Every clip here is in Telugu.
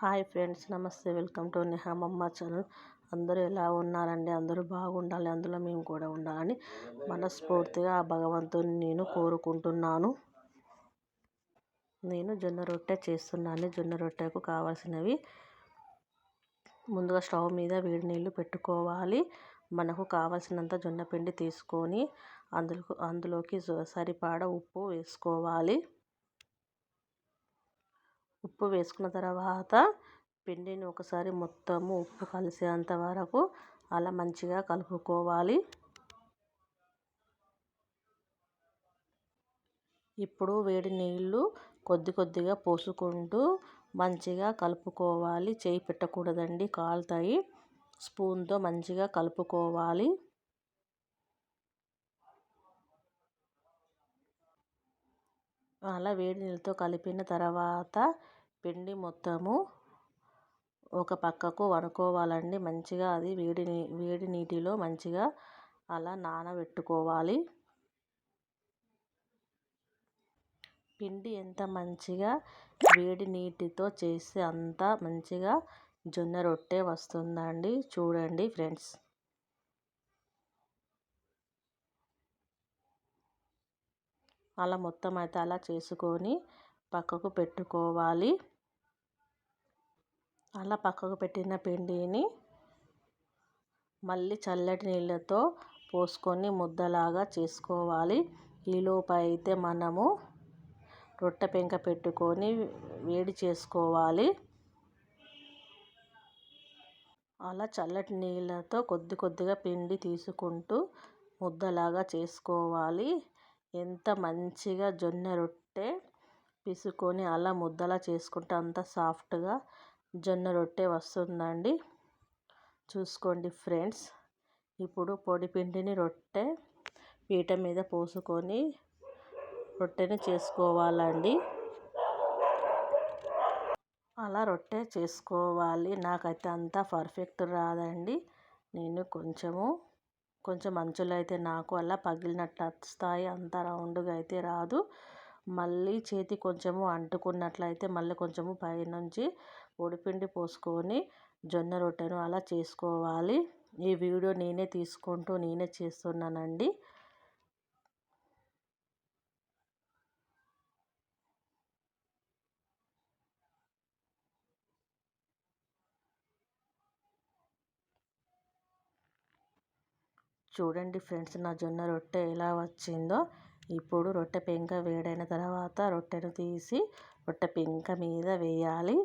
హాయ్ ఫ్రెండ్స్ నమస్తే. Welcome to నిహామమ్మ channel. అందరూ ఎలా ఉన్నారండి? అందరూ బాగుండాలి. అందులో మేము కూడా ఉండాలని మనస్ఫూర్తిగా ఆ భగవంతుని నేను కోరుకుంటున్నాను. నేను జొన్న రొట్టె చేస్తున్నాను. జొన్న రొట్టెకు కావాల్సినవి ముందుగా స్టవ్ మీద వేడి నీళ్ళు పెట్టుకోవాలి. మనకు కావాల్సినంత జొన్న పిండి తీసుకొని అందులో అందులోకి సరిపడ ఉప్పు వేసుకోవాలి. ఉప్పు వేసుకున్న తర్వాత పిండిని ఒకసారి మొత్తము ఉప్పు కలిసేంత వరకు అలా మంచిగా కలుపుకోవాలి. ఇప్పుడు వేడి నీళ్ళు కొద్ది కొద్దిగా పోసుకుంటూ మంచిగా కలుపుకోవాలి. చేయి పెట్టకూడదండి కాలుతాయి. స్పూన్తో మంచిగా కలుపుకోవాలి. అలా వేడి నీళ్ళతో కలిపిన తర్వాత పిండి మొత్తము ఒక పక్కకు వనుకోవాలండి మంచిగా అది వేడి వేడి నీటిలో మంచిగా అలా నానబెట్టుకోవాలి. పిండి ఎంత మంచిగా వేడి నీటితో చేస్తే అంత మంచిగా జొన్న రొట్టె వస్తుందండి. చూడండి ఫ్రెండ్స్. అలా మొత్తం అయితే అలా చేసుకొని పక్కకు పెట్టుకోవాలి. అలా పక్కకు పెట్టిన పిండిని మళ్ళీ చల్లటి నీళ్ళతో పోసుకొని ముద్దలాగా చేసుకోవాలి. ఈలోపు అయితే మనము రొట్టె పెంక పెట్టుకొని వేడి చేసుకోవాలి. అలా చల్లటి నీళ్ళతో కొద్ది కొద్దిగా పిండి తీసుకుంటూ ముద్దలాగా చేసుకోవాలి. ఎంత మంచిగా జొన్న రొట్టె పిసుకొని అలా ముద్దలా చేసుకుంటే అంత సాఫ్ట్గా జొన్న రొట్టె వస్తుందండి. చూసుకోండి ఫ్రెండ్స్. ఇప్పుడు పొడి పిండిని రొట్టె పీట మీద పోసుకొని రొట్టెని చేసుకోవాలండి. అలా రొట్టె చేసుకోవాలి. నాకైతే అంత పర్ఫెక్ట్ రాదండి. నేను కొంచెము కొంచెం అంచులు అయితే నాకు అలా పగిలినట్టు వస్తాయి అంత రౌండ్గా అయితే రాదు. మళ్ళీ చేతి కొంచెము అంటుకున్నట్లయితే మళ్ళీ కొంచెము పైనుంచి పొడిపిండి పోసుకొని జొన్న రొట్టెను అలా చేసుకోవాలి. ఈ వీడియో నేనే తీసుకుంటూ నేనే చేస్తున్నానండి. చూడండి ఫ్రెండ్స్ నా జొన్న రొట్టె ఎలా వచ్చిందో. ఇప్పుడు రొట్టె పెంక వేడైన తర్వాత రొట్టెను తీసి రొట్టె పెంక మీద వేయాలి.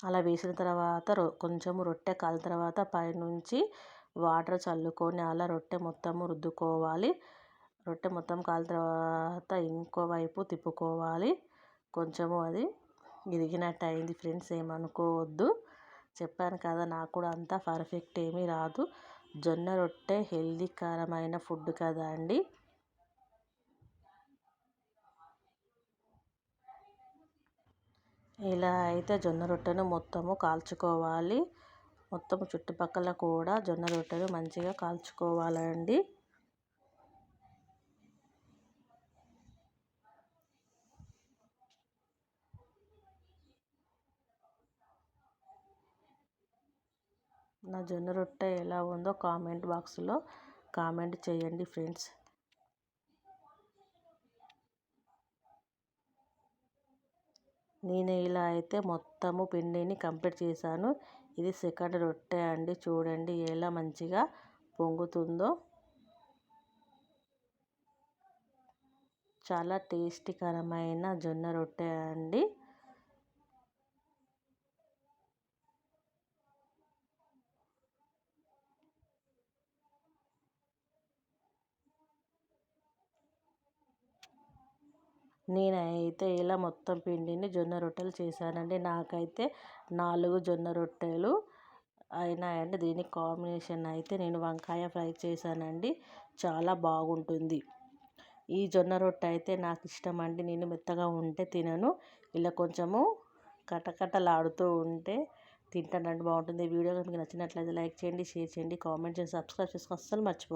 అలా వేసిన తర్వాత కొంచెము రొట్టె కాలిన తర్వాత పైనుంచి వాటర్ చల్లుకొని అలా రొట్టె మొత్తము రుద్దుకోవాలి. రొట్టె మొత్తం కాలిన తర్వాత ఇంకో వైపు తిప్పుకోవాలి. కొంచెము అది ఇరిగినట్టు అయింది ఫ్రెండ్స్ ఏమనుకోవద్దు. చెప్పాను కదా నాకు కూడా అంత పర్ఫెక్ట్ ఏమీ రాదు. జొన్న రొట్టె హెల్దీకరమైన ఫుడ్ కదా అండి. ఇలా అయితే జొన్న రొట్టెను మొత్తము కాల్చుకోవాలి. మొత్తము చుట్టుపక్కల కూడా జొన్న రొట్టెను మంచిగా కాల్చుకోవాలండి. నా జొన్న రొట్టె ఎలా ఉందో కామెంట్ బాక్స్లో కామెంట్ చేయండి ఫ్రెండ్స్. నేను ఇలా అయితే మొత్తము పిండిని కంప్లీట్ చేశాను. ఇది సెకండ్ రొట్టె అండి. చూడండి ఎలా మంచిగా పొంగుతుందో. చాలా టేస్టీకరమైన జొన్న రొట్టె అండి. నేనైతే ఇలా మొత్తం పిండిని జొన్న రొట్టెలు చేశానండి. నాకైతే నాలుగు జొన్న రొట్టెలు అయినాయండి. దీనికి కాంబినేషన్ అయితే నేను వంకాయ ఫ్రై చేశానండి. చాలా బాగుంటుంది. ఈ జొన్న రొట్టె అయితే నాకు ఇష్టం అండి నేను మెత్తగా ఉంటే తినను. ఇలా కొంచెము కటకటలాడుతూ ఉంటే తింటానండి. బాగుంటుంది. వీడియో మీకు నచ్చినట్లయితే లైక్ చేయండి షేర్ చేయండి కామెంట్ చేయండి సబ్స్క్రైబ్ చేసుకుని అస్సలు మర్చిపో